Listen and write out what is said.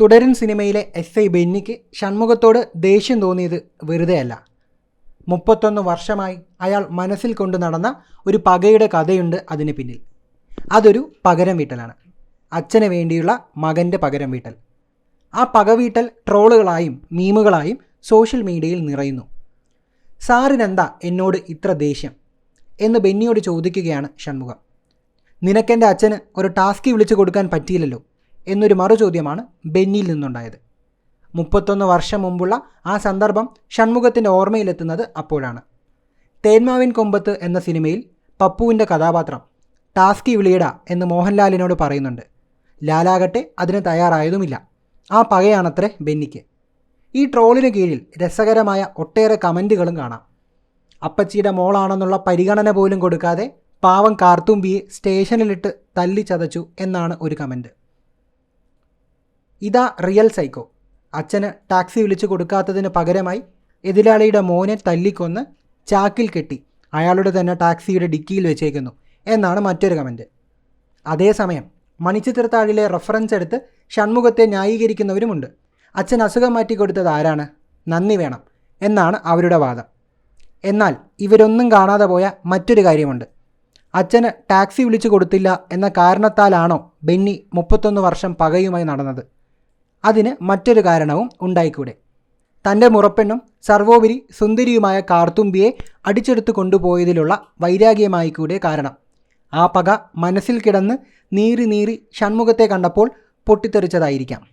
തുടരൻ സിനിമയിലെ S I ബെന്നിക്ക് ഷൺമുഖത്തോട് ദേഷ്യം തോന്നിയത് വെറുതെയല്ല. മുപ്പത്തൊന്ന് വർഷമായി അയാൾ മനസ്സിൽ കൊണ്ടു നടന്ന ഒരു പകയുടെ കഥയുണ്ട് അതിന് പിന്നിൽ. അതൊരു പകരം വീട്ടലാണ്. അച്ഛന് വേണ്ടിയുള്ള മകന്റെ പകരം വീട്ടൽ. ആ പകവീട്ടൽ ട്രോളുകളായും മീമുകളായും സോഷ്യൽ മീഡിയയിൽ നിറയുന്നു. സാറിനെന്താ എന്നോട് ഇത്ര ദേഷ്യം? എന്ന് ബെന്നിയോട് ചോദിക്കുകയാണ് ഷൺമുഖം. നിനക്കെന്റെ അച്ഛന് ഒരു ടാസ്കി വിളിച്ചു കൊടുക്കാൻ പറ്റിയില്ലല്ലോ. എന്നൊരു മറുചോദ്യമാണ് ബെന്നിയിൽ നിന്നുണ്ടായത്. മുപ്പത്തൊന്ന് വർഷം മുമ്പുള്ള ആ സന്ദർഭം ഷൺമുഖത്തിന്റെ ഓർമ്മയിലെത്തുന്നത് അപ്പോഴാണ്. തേന്മാവിൻ കൊമ്പത്ത് എന്ന സിനിമയിൽ പപ്പുവിന്റെ കഥാപാത്രം ടാസ്കി വിളിയിട എന്ന് മോഹൻലാലിനോട് പറയുന്നുണ്ട്. ലാലാകട്ടെ അതിന് തയ്യാറായതുമില്ല. ആ പകയാണത്രേ ബെന്നിക്ക്. ഈ ട്രോളിന് കീഴിൽ രസകരമായ ഒട്ടേറെ കമന്റുകളും കാണാം. അപ്പച്ചിയുടെ മോളാണെന്നുള്ള പരിഗണന പോലും കൊടുക്കാതെ പാവം കാർത്തുമ്പിയെ സ്റ്റേഷനിലിട്ട് തല്ലിച്ചതച്ചു എന്നാണ് ഒരു കമന്റ്. ഇതാ റിയൽ സൈക്കോ. അച്ഛന് ടാക്സി വിളിച്ചു കൊടുക്കാത്തതിന് പകരമായി എതിരാളിയുടെ മോനെ തല്ലിക്കൊന്ന് ചാക്കിൽ കെട്ടി അയാളുടെ തന്നെ ടാക്സിയുടെ ഡിക്കിയിൽ വെച്ചേക്കുന്നു എന്നാണ് മറ്റൊരു കമന്റ് അതേസമയം മണിച്ചിത്രത്താഴിലെ റഫറൻസ് എടുത്ത് ഷൺമുഖത്തെ ന്യായീകരിക്കുന്നവരുമുണ്ട്. അച്ഛൻ അസുഖം മാറ്റി കൊടുത്തത് ആരാണ്? നന്ദി വേണം എന്നാണ് അവരുടെ വാദം. എന്നാൽ ഇവരൊന്നും കാണാതെ പോയ മറ്റൊരു കാര്യമുണ്ട്. അച്ഛന് ടാക്സി വിളിച്ചു കൊടുത്തില്ല എന്ന കാരണത്താലാണോ ബെന്നി മുപ്പത്തൊന്ന് വർഷം പകയുമായി നടന്നത്? അതിന് മറ്റൊരു കാരണവും ഉണ്ടായിക്കൂടെ? തന്റെ മുറപ്പെണ്ണും സർവോപരി സുന്ദരിയുമായ കാർത്തുമ്പിയെ അടിച്ചെടുത്തു കൊണ്ടുപോയതിലുള്ള വൈരാഗ്യമായിക്കൂടെ കാരണം. ആ പക മനസ്സിൽ കിടന്ന് നീറി നീറി ഷൺമുഖത്തെ കണ്ടപ്പോൾ പൊട്ടിത്തെറിച്ചതായിരിക്കാം.